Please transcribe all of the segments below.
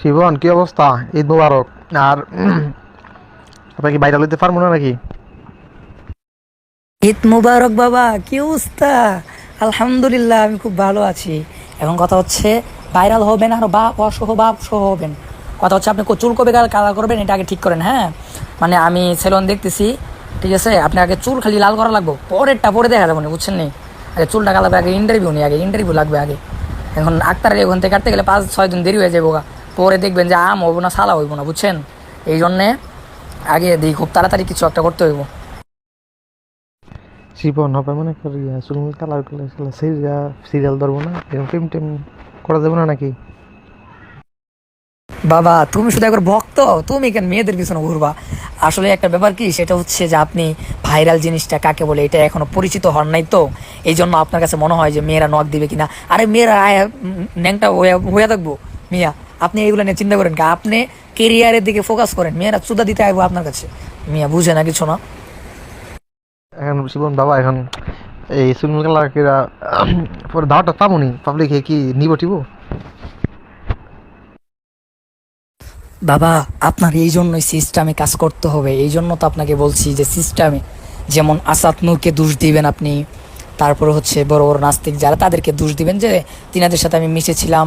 শিবন, কি অবস্থা? ঈদ মুবারক। আর আপনার কি বাইরে লইতে পারব না নাকি? ঈদ মুবারক বাবা, কি অবস্থা? আলহামদুলিল্লাহ, আমি খুব ভালো আছি। এখন কথা হচ্ছে, ভাইরাল হবেন আর বাপ অসহ বাপ সহ হবেন। কথা হচ্ছে, আপনি চুল কবে কালার করবেন, এটা আগে ঠিক করেন হ্যাঁ? মানে আমি সেলন দেখতেছি, ঠিক আছে? আপনি আগে চুল খালি লাল করা লাগবো, পরেরটা পরে দেখা যাব না বুঝছেন নি? আগে চুলটা কালাবে, আগে ইন্টারভিউ নেই আগে ইন্টারভিউ লাগবে আগে। এখন আক্তারের ওখান থেকে কাটতে গেলে পাঁচ, ছয় দিন দেরি হয়ে যাব গা। পরে দেখবেন যে আম হইব না সালা হইব না বুঝছেন? এই জন্যে আগে দিই খুব তাড়াতাড়ি কিছু একটা করতে হইব। শিবন হবে মনে করি চুলমুল কালার সিরিয়াল সিরিয়াল ধরবো না এরকম টিম টিম করা যাবে না নাকি? বাবা তুমি শুধু একবার ভক্ত তুমি কেন মেয়েদের পিছনে ঘুরবা? আসলে একটা ব্যাপার কি সেটা হচ্ছে যে আপনি ভাইরাল জিনিসটা কাকে বলে এটা এখনও পরিচিত হন নাই তো এই জন্য আপনার কাছে মনে হয় যে মেয়েরা নখ দিবে কিনা। আরে মেয়েরা ন্যাংটা হয়ে থাকব মিয়া। আপনি এইগুলো নিয়ে চিন্তা করেন কি? আপনি কেরিয়ারের দিকে ফোকাস করেন। মেয়েরা চুদা দিতে আসব আপনার কাছে। মিয়া বুঝে না কিছু না। এখন শিবন বাবা এখন এই কালার কিরা পরে দাওয়াটা পাবনি? পাবলিকে কি নিব টিব? বাবা আপনার এই জন্যই সিস্টেমে কাজ করতে হবে। এই জন্য তো আপনাকে বলছি যে সিস্টেমে যেমন আসাদ নূরকে দোষ দিবেন আপনি তারপরে হচ্ছে বড় বড় নাস্তিক যারা তাদেরকে দোষ দিবেন যে তিনাদের সাথে আমি মিশেছিলাম।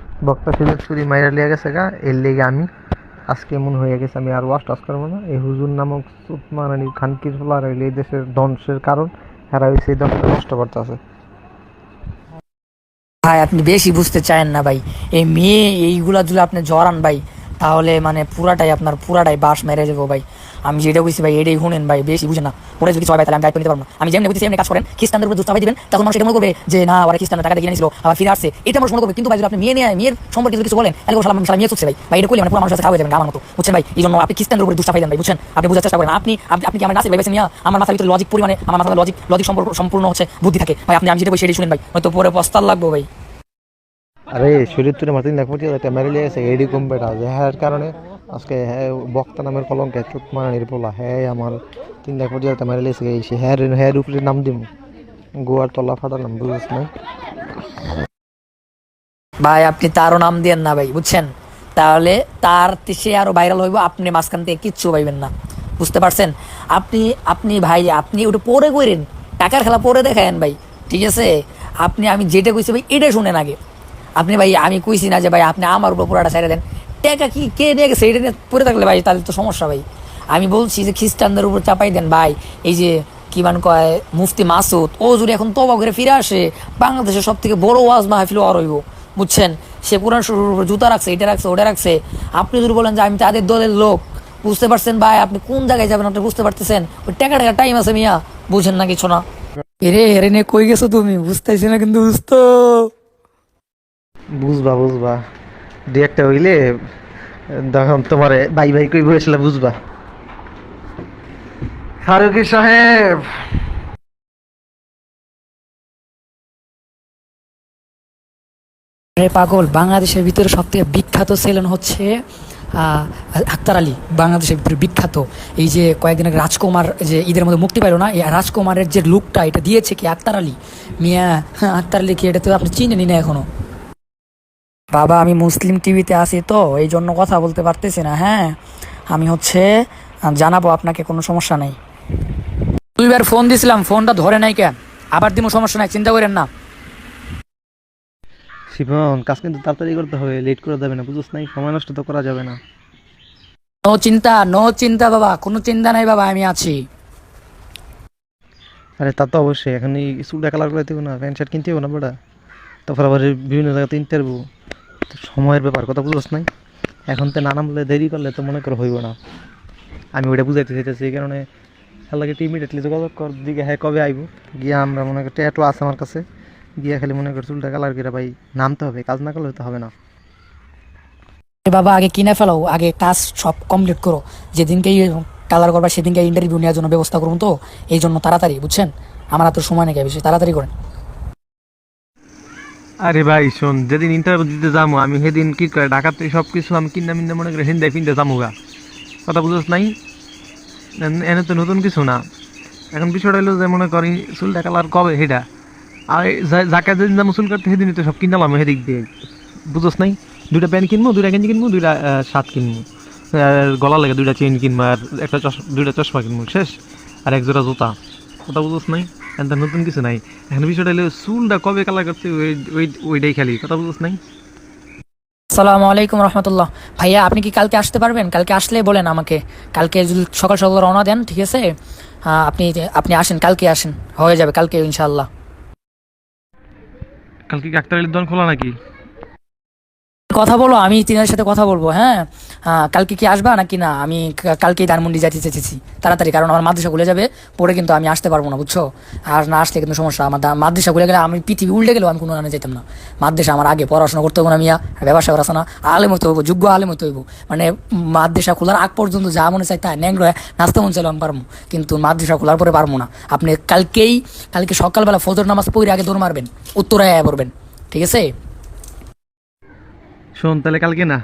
বক্তা সুযোগ চুরি মাইরা লিয়া গেছে গা, এর লেগে আমি, আজকে মন হয়ে গেছে আমি আর ওয়াশ টাশ করব না। এই হুজুর নামক মানানি খানকির ফলার হইলে এই দেশের ধ্বংসের কারণ হেরা হয়েছে এই ধ্বংস নষ্ট করতেছে। ভাই, আপনি বেশি বুঝতে চান না ভাই। এই মেয়ে এইগুলা যদি আপনি জড়ান ভাই, তাহলে মানে পুরাটাই আপনার পুরাটাই বাস মেরে যাব ভাই। আমি যেটা বুঝছি ভাই এটাই শুনেন ভাই, বেশি বুঝে না। ওরা যদি সবাই তাহলে আমি দায়িত্ব নিতে পারব না। আমি যেমনি বুঝছি এমনি কাজ করেন, খ্রিস্টানদের উপর দুষ্টাবাই দিবেন, তখন মানুষ এটা মনে করবে যে, না ওরা খ্রিস্টানরা টাকা দিয়ে নিয়েছিল, আবার ফিরে আসছে। এটা মানুষ মনে করবে। কিন্তু ভাই, যদি আপনি মেয়ে নিয়ে, মেয়ের সম্পর্কে কিছু বলেন, তাহলে সালাম সালাম মেয়ে চলছে ভাই। ভাই, এটা করলে মানে পুরো মানুষের কাছে খাওয়া যাবেন আমার মতো। বুঝছেন ভাই? এই জন্য আপনি খ্রিস্টানদের উপরে দুষ্টাবাই দেন ভাই, বুঝছেন? আপনি বোঝার চেষ্টা করেন। আপনি আপনি কি আমার নাসিক ভাই বেছে নিয়ে আমার মাথার ভিতরে লজিক পরিমাণে, আমার মাথার লজিক লজিক সম্পর্ক সম্পূর্ণ হচ্ছে বুদ্ধি থাকে। ভাই, আপনি আমি যেটা বলি সেটাই শুনেন ভাই। হয়তো পরে পস্তাল লাগবো ভাই। আরে, শরীর তুলে মাতিন পঁচিশ হাজার টাকা মেরে লিয়ে এডি কম্পেটা যে হ্যাঁ কারণে। আজকে হ্যাঁ বক্তা নামের কলঙ্কে চুত মারানির পোলা হ্যাঁ আমার তিন লাখ হাজার টাকা মেরে এই হ্যাঁ হ্যাঁ উপরে নাম দিম। গোয়ার তলা ফাটালাম বুঝিস না? ভাই, আপনি তারও নাম দিয়েন না ভাই, বুঝছেন? তাহলে তার সে আরও ভাইরাল হইব, আপনি মাঝখান থেকে কিচ্ছু পাইবেন না। বুঝতে পারছেন? আপনি আপনি ভাই, আপনি ওটা পরে করেন টাকার খেলা পরে দেখায়েন ভাই, ঠিক আছে? আপনি, আমি যেটা কইছি ভাই, এটা শুনেন আগে। আপনি ভাই, আমি কইছি না যে ভাই, আপনি আমার উপর পুরাটা ছেড়ে দেন। টাকা কি, কে নিয়ে গেছে? এটা নিয়ে পরে থাকলে ভাই, তাহলে তো সমস্যা ভাই। আমি বলছি যে খ্রিস্টানদের উপর চাপাই দেন ভাই। এই যে, কি মান কয়, মুফতি মাসুদ, ও যদি এখন তবা করে ফিরে আসে, বাংলাদেশের সব থেকে বড় ওয়াজ মাহফিল আর হইব। বুঝছেন? সে কোরআন শরীফের উপর জুতা রাখছে, এটা রাখছে, ওটা রাখছে। আপনি যদি বলেন যে আমি তাদের দলের লোক, বুঝতে পারছেন ভাই? আপনি কোন জায়গায় যাবেন আপনি বুঝতে পারতেছেন? ওই টাকা টাকা টাইম আছে মিয়া, বুঝেন না কিছু না। এরে এরে নে কই গেছো তুমি? বুঝতেছি না কিন্তু বুঝতো বুঝবা বুঝবা। দু একটা হইলে তখন তোমার বাই বাই কই বসলে বুঝবা। ফারুকি সাহেব! পাগল, বাংলাদেশের ভিতরে সব থেকে বিখ্যাত সেলুন হচ্ছে আক্তার আলী, বাংলাদেশের ভিতরে বিখ্যাত। এই যে কয়েকদিন আগে রাজকুমার যে ঈদের মধ্যে মুক্তি পাইল না, এই রাজকুমারের যে লুকটা এটা দিয়েছে কি আক্তার আলী? মিয়া, আক্তার আলী কি এটা তো আপনি চিনেনি না এখনও? বাবা আমি মুসলিম টিভিতে আছি তো এই জন্য কথা বলতে পারতেছি না হ্যাঁ? আমি হচ্ছে জানাব আপনাকে কোনো সমস্যা নেই। দুইবার ফোন দিছিলাম ফোনটা ধরে নাই কেন আবার দিমো সমস্যা নাই চিন্তা করেন না। শিবন কাজ কিন্তু তাড়াতাড়ি করতে হবে লেট করা যাবে না বুঝছ নাই সময় নষ্ট তো করা যাবে না। নো চিন্তা নো চিন্তা বাবা কোনো চিন্তা নাই বাবা আমি আছি। আরে তা তো অবশ্যই এখন এই চুলটা কালার করে দেবো না প্যান্ট শার্ট কিনতে হবে না বেটা? তারপর আবার বিভিন্ন জায়গাতে ইন্টারভিউ সময়ের ব্যাপার কথা বুঝছ নাই? এখন তো নানাম বলে দেরি করলে তো মনে করো হইব না। আমি ওইটা বুঝাইতে চাইতেছি, এই কারণে আল্লাহকে ইমিডিয়েটলি যোগাযোগ কর, দিকে হ্যাঁ কবে আইব? গিয়া আমরা মনে করি ট্যাটু আছে আমার কাছে। গিয়ে খালি মনে করি চুলটা কালার করে ভাই নামতে হবে, কাজ না করলে তো হবে না। বাবা, আগে কিনে ফেলো, আগে কাজ সব কমপ্লিট করো। যেদিনকে কালার করবা, সেদিনকে ইন্টারভিউ নেওয়ার জন্য ব্যবস্থা করুন তো। এই জন্য তাড়াতাড়ি, বুঝছেন? আমার এত সময় নেই বেশি তাড়াতাড়ি করেন। আরে ভাই, শোন, যেদিন ইন্টারভিউ দিতে যাব আমি সেদিন কি করে ঢাকাতে সব কিছু আমি কিনা মিন্না মনে করে হিন্দায় ফিনতে যাব গা। কথা বুঝোস নাই? এনে তো নতুন কিছু না। এখন বিষয়টা হলো যে, মনে করি, চুলটা কালার কবে সেটা? আর যাকে যেদিন যাব চুল কাটতে, সেদিনই তো সব কিনলাম আমি সেদিক দিয়ে। বুঝোস নাই? দুইটা প্যান্ট কিনবো দুইটা গেঞ্জি কিনবো দুইটা শার্ট কিনবো আর গলা লাগে দুইটা চেন কিনবো আর একটা চশ- দুইটা চশমা কিনবো শেষ। আর এক জোড়া জুতা। কথা বুঝোস নাই? এখন নতুন কিছু নাই। এখন বিষয়টা হলো চুলটা কবে কালার করতে ওই ওই ওইটাই খালি কথা বলছ নাই? আসসালামু আলাইকুম রহমতুল্লাহ। ভাইয়া আপনি কি কালকে আসতে পারবেন? কালকে আসলে বলেন আমাকে। কালকে যদি সকাল সকাল রওনা দেন ঠিক আছে? আপনি আপনি আসেন কালকে আসেন। হয়ে যাবে কালকে ইনশাল্লাহ কালকে কি ডাক্তার দোকান খোলা নাকি? কথা বলো, আমি তিনের সাথে কথা বলব হ্যাঁ? কালকে কি আসবা নাকি না? আমি কালকেই ধানমন্ডি যাইতে চেয়েছি তাড়াতাড়ি, কারণ আমার মাদ্রাসা খুলে যাবে, পরে কিন্তু আমি আসতে পারব না, বুঝছ? আর না আসলে কিন্তু সমস্যা, আমার মাদ্রাসা খুলে গেলে আমি পৃথিবী উল্টে গেলেও আমি কোনো আনে যেতাম না। মাদ্রাসা আমার আগে পড়াশোনা করতে হবে না মিয়া ব্যবসা করা না আলেম হতে হইব, যোগ্য আলেম হতে হইব। মানে মাদ্রাসা খোলার আগ পর্যন্ত যা মনে চাই তাই, ন্যাংর নাচতে মন চাইলে আমি পারব। কিন্তু মাদ্রাসা খোলার পরে পারব না। আপনি কালকেই, কালকে সকালবেলা ফজর নামাজ পড়ে আগে দৌড় মারবেন, উত্তরায় পড়বেন, ঠিক আছে? শোন, তাহলে কালকে না,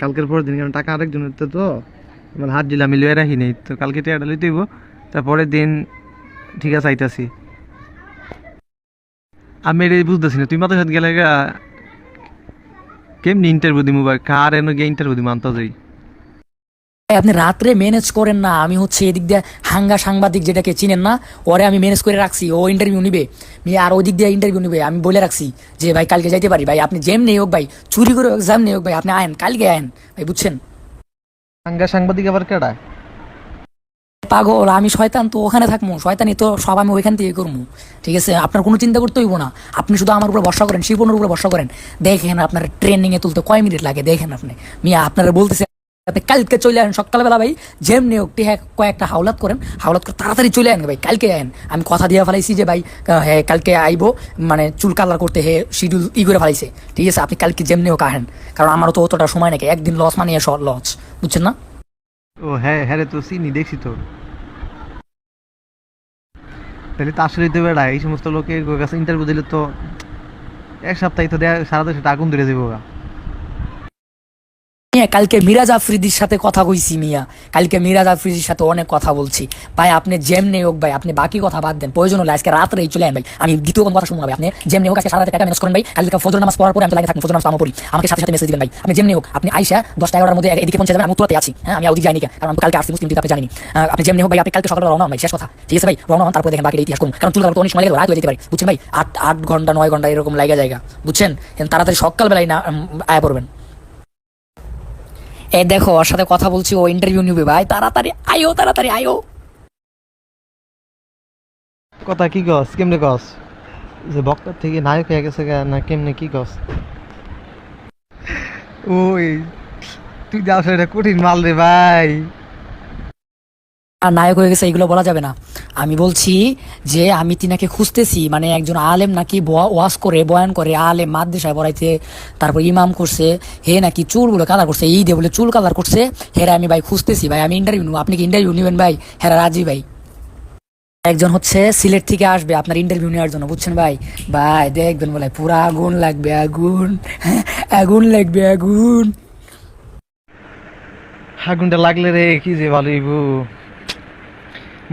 কালকের পরের দিন, কারণ টাকা আরেকজনের তো তো, আমার হাত দিলে আমি লয়ে রাখি নেই, তো কালকে টাকাটা লইতে হইব, তারপরের দিন ঠিক আছে, আইতাছি। আমি এটা বুঝতেছি না, তুই মাথার সাথে গেলে কেমনি ইন্টারভিউ দিমু বা কার এনে গিয়ে ইন্টারভিউ দিমু, আনতে যাই। আপনি রাত্রে ম্যানেজ করেন না আমি হচ্ছে এদিক দিয়ে হাঙ্গা সাংবাদিক যেটাকে চিনেন না ওরে আমি ম্যানেজ করে রাখছি ও ইন্টারভিউ নিবে নিয়ে আর ওই দিক দিয়ে ইন্টারভিউ নিবে আমি বলে রাখছি যে ভাই কালকে যাইতে পারি ভাই আপনি যেম নেই হোক ভাই চুরি করে এক্সাম নেই হোক ভাই আপনি আয়েন কালকে আয়েন ভাই বুঝছেন? সাংঘা সাংবাদিক আবার কেডা? পাগল আমি শয়তান তো ওখানে থাকব শয়তানি তো সব আমি ওইখান থেকে করব ঠিক আছে? আপনার কোনো চিন্তা করতে হইব না আপনি শুধু আমার উপরে ভরসা করেন শিপনের উপরে ভরসা করেন। দেখেন আপনার ট্রেনিংয়ে তুলতে কয় মিনিট লাগে দেখেন আপনি। মিয়া আপনারা বলতেছে কালকে চলে আসেন সকালবেলা ভাই। যেমনি হোক, টিহা কয়েকটা হাওলাত করেন। হাওলাত করে তাড়াতাড়ি চলে আসেন ভাই, কালকে আয়েন। আমি কথা দিয়ে ফেলাইছি যে ভাই হ্যাঁ কালকে আইবো মানে চুল কালার করতে হে শিডিউল ই করে ফেলাইছে। ঠিক আছে, আপনি কালকে যেমনি হোক আহেন। কারণ আমারও তো অতটা সময় নাকি একদিন লস মানে লস। বুঝছেন না? ও হ্যাঁ হ্যাঁ রে, তো চিনি, দেখছি তো। তাহলে তো আসলেই তো বেড়া এই সমস্ত লোকের কাছে ইন্টারভিউ দিলে তো এক সপ্তাহে তো দেয়া, সারা দেশে আগুন ধরে গা মিয়া কালকে মিরাজ আফ্রিদির সাথে কথা কইছি মিয়া। কালকে মিরাজ আফ্রিদির সাথে অনেক কথা বলছি। ভাই, আপনি যেমনি হোক ভাই, আপনি বাকি কথা বাদ দেন। প্রয়োজন হলে আজকে রাত্রেই চলে ভাই। আমি দ্বিতীয় কোনো কথা শুনব ভাই। আপনি যেমনি হোক আজকে সারা রাত ম্যানেজ করেন ভাই, কালকে ফজর নামাজ পড়ার পরে আমি লাগে থাকব, ফজর নামাজ পড়ি। আমাকে সাথে সাথে মেসেজ দিবেন ভাই। আপনি যেমনি হোক আপনি আইসা দশটা এগারোটার মধ্যে এদিকে পৌঁছে যাবেন, আমি উত্তরাতে আছি। হ্যাঁ আমি ওদিকে যাইনি কারণ কালকে আসছি মুসলিম আপনি জানি আপনি যেমনি হোক ভাই, আপনি কালকে সকালে রওনা হন ভাই, শেষ কথা। ঠিক আছে ভাই? রওনা হন, তারপরে দেখেন বাকি ইতিহাস করুন কারণ চুল তো অনেক সময় লাগে, রাত হয়ে যেতে পারে। বুঝছেন ভাই? আট আট ঘণ্টা, নয় ঘণ্টা এরকম লাগা জায়গা। বুঝছেন? তাড়াতাড়ি সকালবেলায় না আয়া পড়বেন। এই দেখো ওর সাথে কথা বলছি ও ইন্টারভিউ নিবে ভাই। তাড়াতাড়ি আয়ো তাড়াতাড়ি আয়ো। কথা কি গস কেমনে গস যে বক্তার থেকে নায়ক হয়ে গেছে না কেমনে কি গস ওই তুই যাও সেটা কঠিন মাল রে ভাই। আর নায়ক হয়ে গেছে, এগুলো বলা যাবে না। আমি বলছি যে আমি তিনাকে খুঁজতেছি মানে একজন আলেম নাকি ওয়াজ করে, বয়ান করে, আলেম মাদ্রাসায় পড়াইতে, তারপর ইমাম করছে, হে নাকি চুলগুলো কালার করছে, এই দিয়ে বলে চুল কালার করছে, হেরা আমি ভাই খুঁজতেছি, ভাই আমি ইন্টারভিউ নেব। আপনি কি ইন্টারভিউ নেবেন ভাই? হেরা রাজি ভাই। একজন হচ্ছে সিলেট থেকে আসবে আপনার ইন্টারভিউ নেওয়ার জন্য, বুঝছেন ভাই? ভাই দেখবেন বলে, পুরা আগুন লাগবে, আগুন আগুন লাগবে, আগুন। আগুনটা লাগলে রে, কি যে ভালো ইবু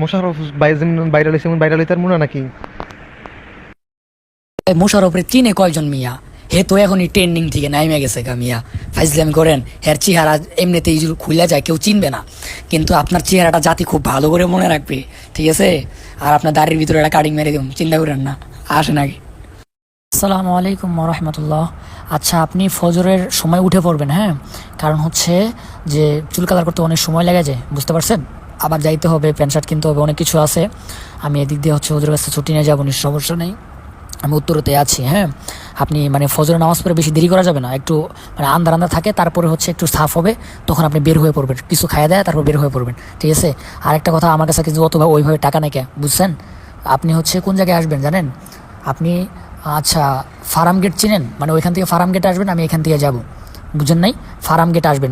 মোশারফ লইছে এমন বাইরে লইতার মনে নাকি? মোশারফরে চিনে কয়জন মিয়া? হে তো এখনই ট্রেন্ডিং থেকে নাইমে গেছে গা মিয়া। ফাইজলামি করেন হের চেহারা এমনিতেই খুলে যায় কেউ চিনবে না। কিন্তু আপনার চেহারাটা জাতি খুব ভালো করে মনে রাখবে ঠিক আছে? আর আপনার দাড়ির ভিতরে একটা কাটিং মেরে দিন চিন্তা করেন না আসে নাকি আসসালামু আলাইকুম রহমতুল্লাহ। আচ্ছা আপনি ফজরের সময় উঠে পড়বেন হ্যাঁ? কারণ হচ্ছে যে চুল কালার করতে অনেক সময় লেগে যায় বুঝতে পারছেন? আবার যাইতে হবে, প্যান্ট শার্ট কিনতে হবে, অনেক কিছু আছে। আমি এদিক দিয়ে হচ্ছে ওদের কাছে ছুটি নিয়ে যাব নিশ্চয় সমস্যা নেই। আমি উত্তরতে আছি হ্যাঁ? আপনি মানে ফজরের নামাজ পড়ে বেশি দেরি করা যাবে না, একটু মানে আন্দার আন্দার থাকে, তারপরে হচ্ছে একটু সাফ হবে, তখন আপনি বের হয়ে পড়বেন, কিছু খাইয়ে দেয়, তারপর বের হয়ে পড়বেন, ঠিক আছে? আর একটা কথা, আমার কাছে কিন্তু অত ওইভাবে টাকা নেই বুঝছেন? আপনি হচ্ছে কোন জায়গায় আসবেন জানেন? আপনি আচ্ছা ফার্ম গেট চিনেন? মানে ওইখান থেকে ফার্ম গেট আসবেন, আমি এখান থেকে যাব, বুঝেন নাই? ফার্ম গেট আসবেন।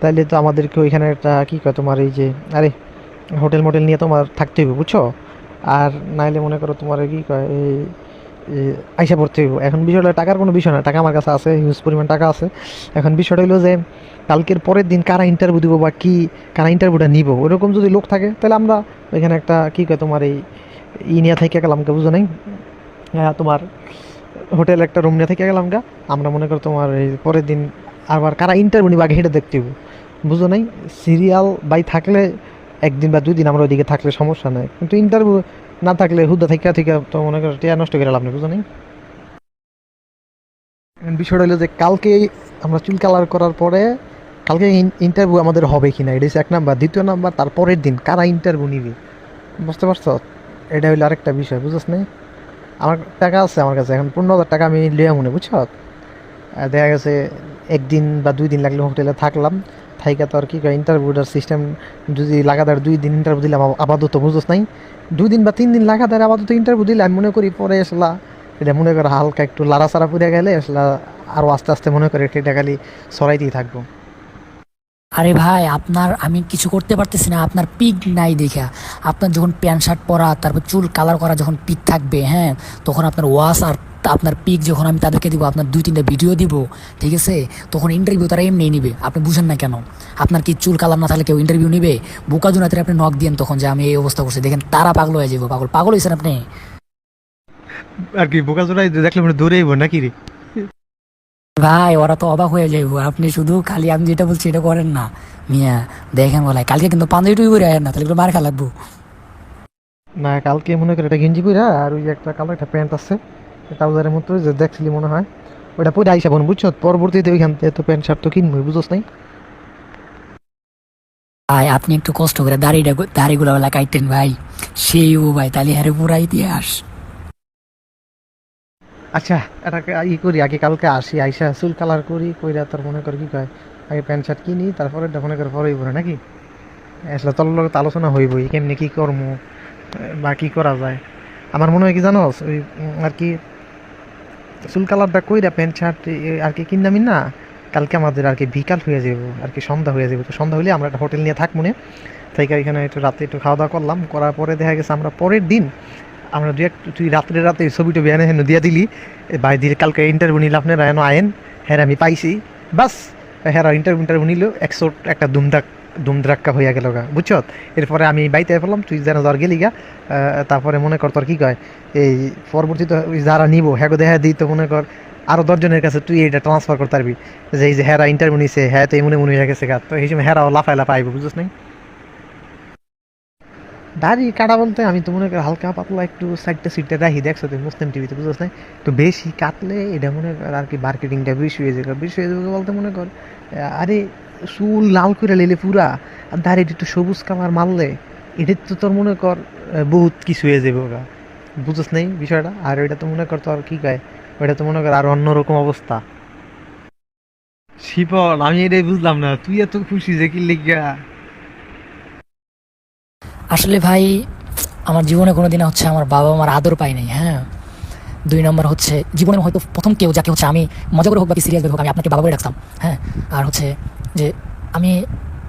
তাহলে তো আমাদেরকে ওইখানে একটা কী কয় তোমার এই যে, আরে, হোটেল মোটেল নিয়ে তোমার থাকতে হইবে, বুঝছ? আর নাইলে মনে করো তোমার কী কয়, এই আইসা পড়তে হইব। এখন বিষয়টা টাকার কোনো বিষয় না, টাকা আমার কাছে আছে হিউজ পরিমাণ টাকা আছে। এখন বিষয়টা হইল যে, কালকের পরের দিন কারা ইন্টারভিউ দিব বা কী, কারা ইন্টারভিউটা নিব ওরকম যদি লোক থাকে তাহলে আমরা ওইখানে একটা কী কয় তোমার এই, ই নিয়ে থেকে গেলাম কে বুঝো নাই? তোমার হোটেল একটা রুম নিয়ে থেকে গেলাম গা। আমরা মনে করো তোমার এই পরের দিন আবার কারা ইন্টারভিউ নিবা, আগে হেঁটে দেখতে হইব। বুঝো নাই? সিরিয়াল বাই থাকলে একদিন বা দুই দিন আমরা ওইদিকে থাকলে সমস্যা নাই। কিন্তু ইন্টারভিউ না থাকলে হুদা থেকে থেকে তো মনে করো টিয়া নষ্ট করে লাভ নেই, বুঝো নাই? বিষয়টা হলো যে কালকে আমরা চুল কালার করার পরে কালকে ইন্টারভিউ আমাদের হবে কি না এটা হচ্ছে এক নাম্বার। দ্বিতীয় নাম্বার, তার পরের দিন কারা ইন্টারভিউ নিবে? বুঝতে পারছ? এটা হইল আরেকটা বিষয় বুঝছ নাই? আমার টাকা আছে আমার কাছে, এখন পনেরো হাজার টাকা আমি লিয়া মনে বুঝছ? দেখা গেছে একদিন বা দুই দিন লাগলে হোটেলে থাকলাম। থাইকা তো আর কি ইন্টারভিউটার সিস্টেম যদি লাগাতার দুই দিন ইন্টারভিউ আব- আপাতত বুঝোস নাই। দুই দিন বা তিন দিন লাগাতার আপাতত ইন্টারভিউ দিলে আমি মনে করি পরে আসলা এটা মনে করো হালকা একটু লাড়াচাড়া পুড়ে গেলে আসলা আরও আস্তে আস্তে মনে করে এটা খালি সরাইতেই থাকব। আরে ভাই, আপনার আমি কিছু করতে পারতেছি না, আপনার পিক নাই দেখা। আপনার যখন প্যান্ট শার্ট পরা, তারপর চুল কালার করা যখন পিক থাকবে হ্যাঁ তখন আপনার ওয়াশ আর তা- আপনার পিক যখন আমি তাদেরকে দিব আপনার দুই তিনটা ভিডিও দিব ঠিক আছে? তখন ইন্টারভিউ তারা এমনি নিবে। আপনি বুঝেন না কেন? আপনার কি চুল কালাম না থাকলে কেউ ইন্টারভিউ নিবে? বোকা জুনাতে আপনি নক দিয়েন তখন যে আমি এই অবস্থা করছি। দেখেন তারা পাগল হয়ে যাব পাগল। পাগল হয়েছেন আপনি? আর কি বোকা জোড়াই দেখলে মানে দৌড়েইব নাকি রে? ভাই ওরা তো অবাক হয়ে যাইব। আপনি শুধু খালি আমি যেটা বলছি এটা করেন না। মিয়া দেখেন বলাই কালকে কিন্তু পাঞ্জাবি টুই আয়েন না তাহলে একটু মার খা লাগবো। না কালকে মনে করে একটা গেঞ্জি পইরা আর ওই একটা কালো একটা প্যান্ট আছে। ট্রাউজারের মতো যে দেখছিলি মনে হয়। ওটা পরে আইসা বোন বুঝছ? পরবর্তীতে ওইখান থেকে তো প্যান্ট শার্ট তো কিনবই বুঝোস নাই? ভাই আপনি একটু কষ্ট করে দাড়িটা দাড়িগুলো বেলা কাটতেন ভাই। সেই ও ভাই তাহলে হারে পুরা ইতিহাস আচ্ছা এটাকে ই করি আগে কালকে আসি আইসা চুল কালার করি কইরা তোর মনে কর কি কয় আগে প্যান্ট শার্ট কিনি তারপরে এটা মনে করে পরেই পরে নাকি? আসলে তোর লগত আলোচনা হইবই কেমনি কি করব বা কি করা যায়। আমার মনে হয় কি জানো ওই আর কি চুল কালারটা কইরা প্যান্ট শার্ট আর কি কিনলামই না, কালকে আমাদের আর কি বিকাল হয়ে যাব আর কি সন্ধ্যা হয়ে যাবে তো সন্ধ্যা হলে আমরা একটা হোটেল নিয়ে থাকব না। তাই এখানে একটু রাতে একটু খাওয়া দাওয়া করলাম, করার পরে দেখা গেছে আমরা পরের দিন আমরা দু এক তুই রাত্রে রাতে ছবিটা বিয়ানে হেন দিয়া দিলি। বাই দিয়ে কালকে ইন্টারভিউ নিলাম আপনারা এন আয়েন হ্যাঁ আমি পাইছি। বাস হ্যাঁ ইন্টারভিউ ইন্টারভিউ নিল একশো একটা দুমদাক দুমদ্রাক্কা হইয়া গেল গা বুঝছ এরপরে আমি বাইতে ফেললাম, তুই যেন জ্বর গেলি গা তারপরে মনে কর তোর কি কয়, এই পরবর্তীতে যারা নিব হ্যাঁ দেখা দিই তো মনে কর, আরও দশজনের কাছে তুই এটা ট্রান্সফার করতে পারবি। যে এই যে হ্যাঁ ইন্টারভিউ নিছে হ্যাঁ তো এই মনে হয়ে গেছে গা, তো এই সময় হ্যাঁ লাফাই লাফাই আইব বুঝছ নাই? দাড়ি কাটা বলতে আমি তো মনে করি হালকা পাতলা একটু সাইডটা সিটটা রাখি দেখছ তুই মুসলিম টিভিতে বুঝছ না তো বেশি কাটলে এটা মনে কর আর কি মার্কেটিংটা বেশি হয়ে যাবে, বেশি হয়ে যাবে বলতে মনে কর আরে চুল লাল করে লেলে পুরা, আর দাড়িটা একটু সবুজ কালার মারলে, এটা তো তোর মনে কর বহুত কিছু হয়ে যাবে ওরা। বুঝছ নাই বিষয়টা? আর ওইটা তো মনে কর তোর কি কয় ওইটা তো মনে কর আর অন্যরকম অবস্থা। শিপল আমি এটাই বুঝলাম না, তুই এত খুশি যে কি লিখা আসলে ভাই, আমার জীবনে কোনো দিন হচ্ছে আমার বাবা মার আদর পাই নাই হ্যাঁ? দুই নম্বর হচ্ছে জীবনের হয়তো প্রথম কেউ, যাকে হচ্ছে আমি মজা করে হোক বা সিরিয়াস হোক, আমি আপনাকে বাবা বলে রাখতাম হ্যাঁ? আর হচ্ছে যে আমি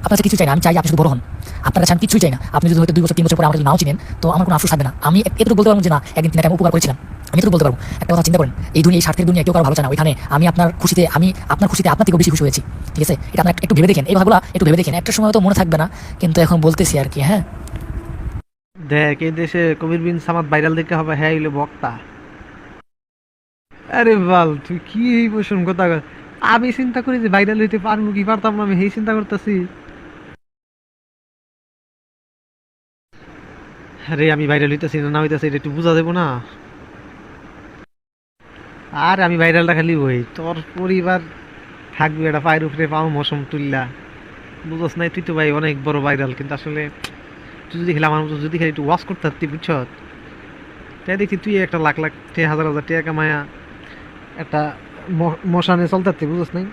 আপনার কাছে কিছু চাই না, আমি চাই আপনি শুধু বড় হন। আপনার কাছে আমি কিছুই চাই না। আপনি যদি হয়তো দুই বছর, তিন বছর পরে আমার যদি নাও চিনেন, তো আমার কোনো আফসোস থাকবে না। আমি এটুকু বলতে পারব যে না, একদিন তিনি একটা উপকার করেছিলাম। আমি এটুকু বলতে পারব। একটা কথা চিন্তা করেন, এই দুনিয়া, এই স্বার্থের দুনিয়া কেউ কারও ভালো চায় না। ওইখানে আমি আপনার খুশিতে, আমি আপনার খুশিতে আপনার থেকেও বেশি খুশি হয়েছি। ঠিক আছে? এটা আপনার একটু ভেবে দেখেন। এই কথাগুলো একটু ভেবে দেখেন। একটা সময় তো মনে থাকবে না, কিন্তু এখন বলতেছি আর কি হ্যাঁ? দেখ, এই দেশে কবির বিন সামাদ ভাইরাল দেখতে হবে হ্যাঁ হইল বক্তা। আরে বাল, তুই কি এই কথা? আমি চিন্তা করি যে ভাইরাল হইতে পারব কি পারতাম না, আমি সেই চিন্তা করতেছি। আরে, আমি ভাইরাল হইতেছি না না হইতেছি, এটা একটু বোঝা দেবো না। আর, আমি ভাইরালটা খালি ওই তোর পরিবার থাকবে এটা পায়ের উপরে পাও মৌসুম তুললা। বুঝস নাই, তুই তো ভাই অনেক বড় ভাইরাল কিন্তু আসলে তুই যদি খেলে আমার মতো যদি খালি একটু ওয়াশ করতে পারতি, বুঝছ? তাই দেখি তুই একটা লাখ লাখ হাজার হাজার টাকা কামায়া একটা মশানে চলতে বুঝছ নাই?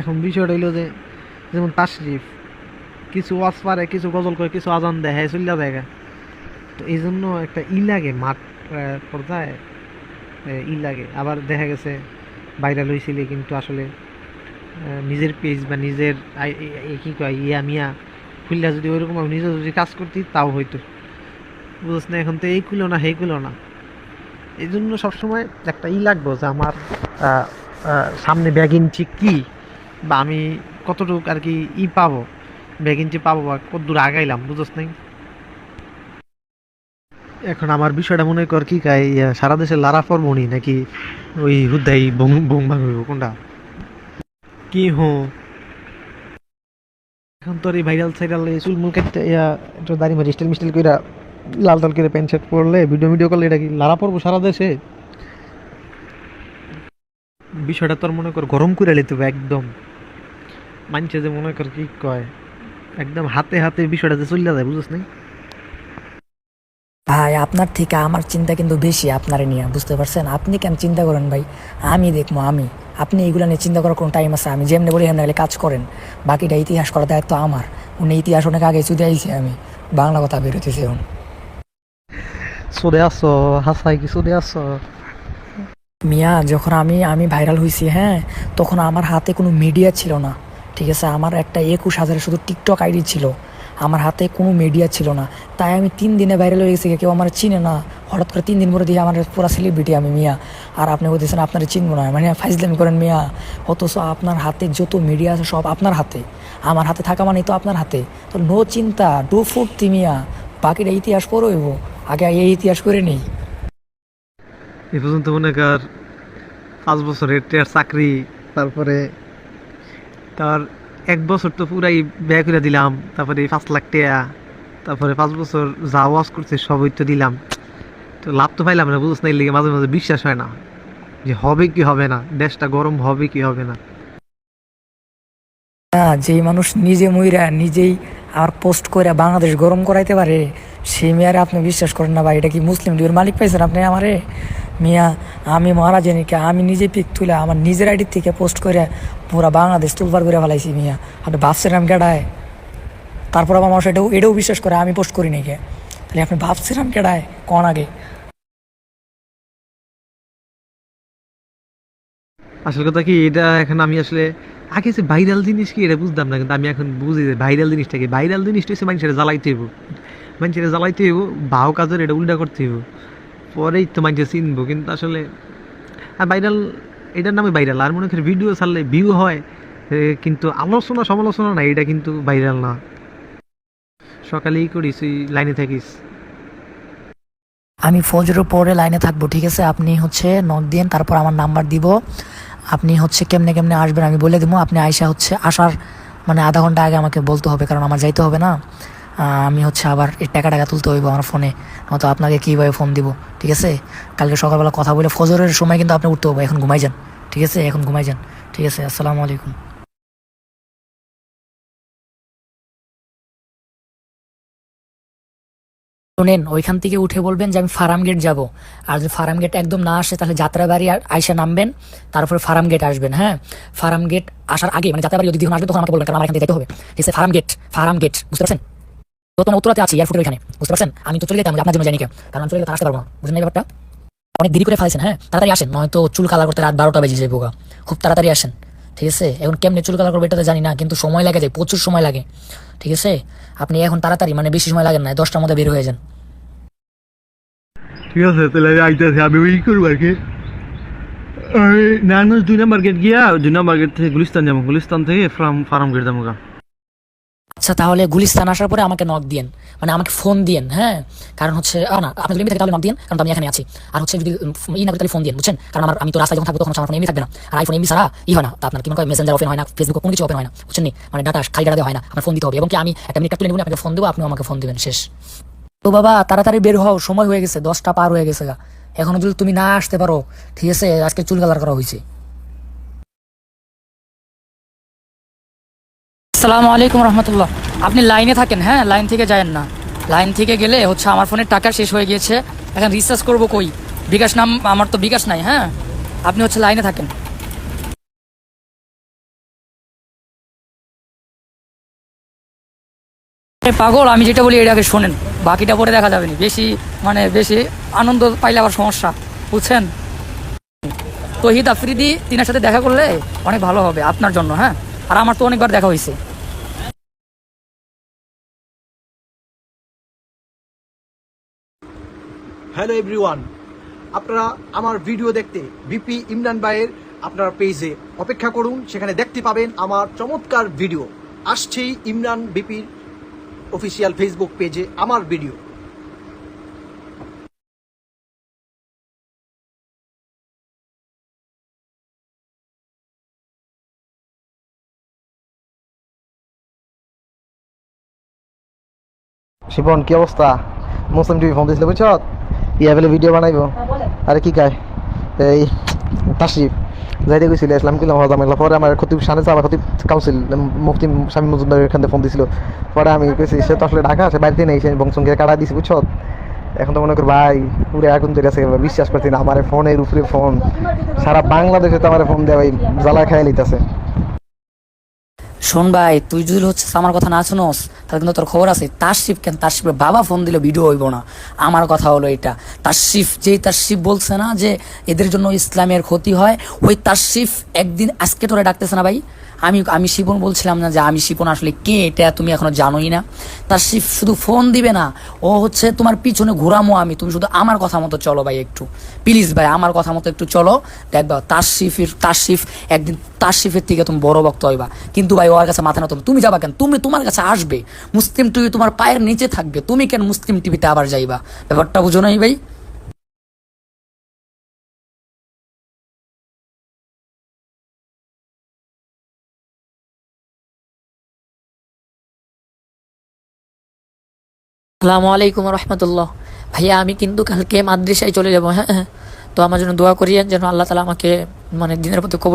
এখন বিষয়টা হইল যে, যেমন তাশরিফ, কিছু ওয়াজ পারে, কিছু গজল করে, কিছু আজান দেয় হ্যাঁ চলিয়া জায়গা তো এই জন্য একটা ই লাগে মাঠ পর্যায়ে ই লাগে আবার দেখা গেছে, ভাইরাল হয়েছিলে কিন্তু আসলে নিজের পেজ বা নিজের কি কয়, ইয়া মিয়া খুললা যদি ওইরকম নিজে যদি কাজ করতি, তাও হইতো। বুঝছ না এখন তো এই খুলো না, সেই খুলো না। এই জন্য সবসময় একটা ই লাগবো যে আমার সামনে ব্যাগিনটি কি? বা আমি কতটুকু আর কি ই পাবো? ব্যাগিনটি পাবো বা কতদূর আগাইলাম বুঝছ নাই? এখন আমার বিষয়টা মনে কর কি ইয়া, সারা দেশে লারা পরবনি নাকি ওই হুদাই বং বং ভাঙ কোনটা? কি হো? এখন তোর এই ভাইরাল সাইরাল এই চুল মুল কাটতে একটু দাড়ি মারি স্টাইল মিস্টাইল কইরা লাল লাল করে প্যান্ট শার্ট পরলে ভিডিও ভিডিও করলে এটা কি লারা পড়ব সারা দেশে? বিষয়টা তোর মনে কর গরম করে লিতে হবে একদম। মানছে যে মনে কর কি কয়, একদম হাতে হাতে বিষয়টা যে চলে যায় বুঝছ নাই ভাই, আপনার থেকে আমার চিন্তা কিন্তু বেশি আপনারে নিয়ে, বুঝতে পারছেন? আপনি কেন চিন্তা করেন ভাই? আমি দেখব, আমি। আপনি এগুলো নিয়ে চিন্তা করার কোনো টাইম আছে? আমি যেমনি বলি এমনি খালি কাজ করেন। বাকিটা ইতিহাস করার দায়িত্ব আমার। উনি ইতিহাস অনেক আগে চুদে আইছি, আমি বাংলা কথা বেরোতেছি এখন। চলে আসো হাসাই কি সুদে আসো মিয়া, যখন আমি আমি ভাইরাল হয়েছি হ্যাঁ তখন আমার হাতে কোনো মিডিয়া ছিল না, ঠিক আছে? আমার একটা একুশ হাজারের শুধু টিকটক আইডি ছিল, আমার হাতে কোনো মিডিয়া ছিল না। তাই আমি তিন দিনে ভাইরাল হয়ে গেছি, কেউ আমার চিনে না। হঠাৎ করে তিন দিন পরে দিয়ে আমার পুরো সেলিব্রিটি আমি, মিয়া। আর আপনি বলতেছেন আপনার চিনবো না। মানে ফাইজলামি করেন, মিয়া। অথচ আপনার হাতে যত মিডিয়া আছে, সব আপনার হাতে। আমার হাতে থাকা মানে তো আপনার হাতে। তো নো চিন্তা ডু ফুর্তি, মিয়া। বাকিটা ইতিহাস পড়ইব। আগে এই ইতিহাস করে নেই। এ পর্যন্ত মনে কর পাঁচ বছরের টের চাকরি তারপরে তার এক বছর তো পুরাই ব্যয় করে দিলাম তারপরে পাঁচ লাখ টাকা তারপরে পাঁচ বছর যা ওয়াজ করছে সবই তো দিলাম। তো লাভ তো পাইলাম না বুঝছ না লেগে মাঝে মাঝে বিশ্বাস হয় না। যে হবে কি হবে না দেশটা গরম হবে কি হবে না যেই মানুষ নিজে মইরা নিজেই আর পোস্ট করে বাংলাদেশ গরম করাইতে পারে, সেই মেয়ারে আপনি বিশ্বাস করেন না ভাই, এটা কি মুসলিম লীগের মালিক পাইছেন আপনি আমারে? মিয়া, আমি মারা জানি কে আমি নিজে পিক তুলে আমার নিজের আইডির থেকে পোস্ট করে পুরা বাংলাদেশ তুলবার করে ফেলাইছি মিয়া। আপনি ভাবছেন আমি কেডায়? তারপর আমার মানুষ এটাও এটাও বিশ্বাস করে, আমি পোস্ট করি নাকি তাহলে আপনি ভাবছেন আমি কেডায়? কন আগে? আসল কথা কি, এটা এখন আমি আসলে আগে যে ভাইরাল জিনিস কি, এটা বুঝতাম না, কিন্তু আমি এখন বুঝি যে ভাইরাল জিনিসটা কি। ভাইরাল জিনিসটা হচ্ছে মানুষের জ্বালাইতে হইব। মানুষের জ্বালাইতে হইব ভাও কাজের এটা উল্টা করতে হইব। পরেই তো মানুষের চিনবো, কিন্তু আসলে, আর ভাইরাল এটার নামে ভাইরাল আর মনে করি ভিডিও ছাড়লে ভিউ হয় কিন্তু আলোচনা সমালোচনা না এটা কিন্তু ভাইরাল না। সকালেই করিস লাইনে থাকিস। আমি ফজরের পরে লাইনে থাকব, ঠিক আছে? আপনি হচ্ছে নক দিন তারপর আমার নাম্বার দিব। আপনি হচ্ছে কেমনে কেমনে আসবেন আমি বলে দেবো। আপনি আইসা হচ্ছে আসার মানে আধা ঘণ্টা আগে আমাকে বলতে হবে, কারণ আমার যাইতে হবে না। আমি হচ্ছে আবার এই টাকা টাকা তুলতে হইব আমার ফোনে। হয়তো আপনাকে কীভাবে ফোন দিব, ঠিক আছে? কালকে সকালবেলা কথা বলে ফজরের সময় কিন্তু আপনি উঠতে হবে এখন ঘুমাই যান, ঠিক আছে? এখন ঘুমাই যান, ঠিক আছে? আসসালামু আলাইকুম। শোনেন, ওইখান থেকে উঠে বলবেন যে আমি ফার্ম গেট যাব। আর যদি ফার্ম গেট একদম না আসে, তাহলে যাত্রাবাড়ি আর আইসা নামবেন, তারপরে ফার্ম গেট আসবেন হ্যাঁ? ফার্ম গেট আসার আগে মানে যাত্রাবাড়ি যদি আসবেন তখন আমাকে বলবেন, কারণ আমার এখান থেকে যেতে হবে। ঠিক আছে ফার্ম গেট ফার্ম গেট বুঝতে পারছেন? বর্তমানে উত্তরাতে আছি এয়ারপোর্টের ওইখানে, বুঝতে পারছেন? আমি তো চলে যেতাম আপনার জন্য জানি কেন কারণ চলে গেলে আসতে পারব না, বুঝলেন ব্যাপারটা? অনেক দেরি করে ফেলেছেন হ্যাঁ? তাড়াতাড়ি আসেন, নয়তো চুল কালার করতে রাত বারোটা বেজে যায় বোকা। খুব তাড়াতাড়ি আসেন। ঠিক আছে? এখন কেমনে চুল কালার করবে এটা তো জানি না, কিন্তু সময় লাগে যায় প্রচুর সময় লাগে। ঠিক আছে? আপনি এখন তাড়াতাড়ি মানে বেশি সময় লাগে না, দশটার মধ্যে বের হয়ে যান। ঠিক আছে, তাহলে আমি আমি ওই করব আর কি। নারায়ণগঞ্জ দুই নাম্বার গেট গিয়া দুই নাম্বার গেট থেকে গুলিস্তান যাব, গুলিস্তান থেকে ফার্ম ফার্ম গেট যাব। আচ্ছা তাহলে গুলিস্তান আসার পরে আমাকে নক দিয়েন। মানে আমাকে ফোন দিয়েন হ্যাঁ? কারণ হচ্ছে না আপনি যদি থাকে, তাহলে নক দিয়েন, কারণ আমি এখানে আছি। আর হচ্ছে যদি ই না তাহলে ফোন দিয়েন, বুঝছেন? কারণ আমার, আমি তো রাস্তায় যখন থাকব, তখন আমার ফোন এমনি থাকবে না। আর আইফোন এমনি ছাড়া ই হয় না। তা আপনার কি মনে হয় মেসেঞ্জার ওপেন হয় না ফেসবুক কোনো কিছু ওপেন হয় না, বুঝছেন মানে ডাটা খালি ডাটা হয় না, আমার ফোন দিতে হবে। এবং কি আমি একটা মিনিট তুলে নেব আপনাকে ফোন দেবো, আপনিও আমাকে ফোন দেবেন, শেষ। তো বাবা, তাড়াতাড়ি বের হও, সময় হয়ে গেছে, দশটা পার হয়ে গেছে গা। এখনও যদি তুমি না আসতে পারো, ঠিক আছে, আজকে চুল কালার করা হয়েছে। আসসালামু আলাইকুম রহমতুল্লাহ। আপনি লাইনে থাকেন হ্যাঁ? লাইন থেকে যায়েন না। লাইন থেকে গেলে হচ্ছে আমার ফোনের টাকা শেষ হয়ে গিয়েছে। এখন রিচার্জ করব কই? বিকাশ নাম, আমার তো বিকাশ নাই হ্যাঁ? আপনি হচ্ছে লাইনে থাকেন। পাগল, আমি যেটা বলি এটাকে শোনেন। বাকিটা পরে দেখা যাবে না। বেশি মানে বেশি আনন্দ পাইলে আবার সমস্যা, বুঝছেন? তহিদ আফ্রিদি তিনার সাথে দেখা করলে অনেক ভালো হবে আপনার জন্য হ্যাঁ? আর আমার তো অনেকবার দেখা হয়েছে হ্যালো এভরিওয়ান, আপনারা আমার ভিডিও দেখতে বিপি ইমরান ভাইয়ের আপনার পেজে অপেক্ষা করুন, সেখানে দেখতে পাবেন আমার চমৎকার ভিডিও। আসছেই ইমরান বিপির অফিসিয়াল ফেসবুক পেজে আমার ভিডিও। শিপন, কি অবস্থা? মুসলিম টিভি ফোন দিয়েছিল, বুঝছ? ইয়া বলে ভিডিও বানাইব? আরে কি কায়? এই তাসিফ যাইতে গেছিল ইসলাম কিলাম হজা মেলা পরে আমার খতিব সানে চাবা খতিব কাউন্সিল মুফতি স্বামী মজুমদার এখান থেকে ফোন দিছিল। পরে আমি কেছি সে তো আসলে ঢাকা সে বাড়িতে নেই সে বংশঙ্গে কাটা দিছি বুঝছ? এখন তো মনে করি ভাই পুরো আগুন ধরে আছে বিশ্বাস করছি না আমার ফোনের উপরে ফোন সারা বাংলাদেশে তো আমার ফোন দেওয়া জ্বালা খাই লিতেছে শোন ভাই, তুই যদি হচ্ছে আমার কথা না শুনোস, তাহলে কিন্তু তোর খবর আছে। তারশিফ কেন? তারশিফের বাবা ফোন দিলে ভিডিও হইব না। আমার কথা হলো এটা। তারশিফ যেই তারশিফ বলছে না যে এদের জন্য ইসলামের ক্ষতি হয়, ওই তারশিফ একদিন আজকে তোরা ডাকতেছে না ভাই? আমি আমি শিপন বলছিলাম না যে আমি শিপন আসলে কে, এটা তুমি এখনও জানোই না। তাসিফ শুধু ফোন দিবে না, ও হচ্ছে তোমার পিছনে ঘোরামো আমি, তুমি শুধু আমার কথা মতো চলো ভাই একটু। প্লিজ ভাই, আমার কথা মতো একটু চলো। দেখবা তার শিফ, একদিন তার শিফের থেকে তুমি বড় ভক্ত হইবা। কিন্তু ভাই, ওর কাছে মাথা না তুমি তুমি যাবা কেন? তুমি তোমার কাছে আসবে। মুসলিম টিভি তোমার পায়ের নিচে থাকবে, তুমি কেন মুসলিম টিভিতে আবার যাইবা? ব্যাপারটা বুঝো নাই ভাই? আসসালামু আলাইকুম রহমতুল্লাহ ভাইয়া, আমি কিন্তু কালকে মাদ্রাসায় চলে যাব হ্যাঁ। তো আমার জন্য দোয়া করিয়েন যেন আল্লাহ তালা আমাকে মানে দিনের প্রতি কবর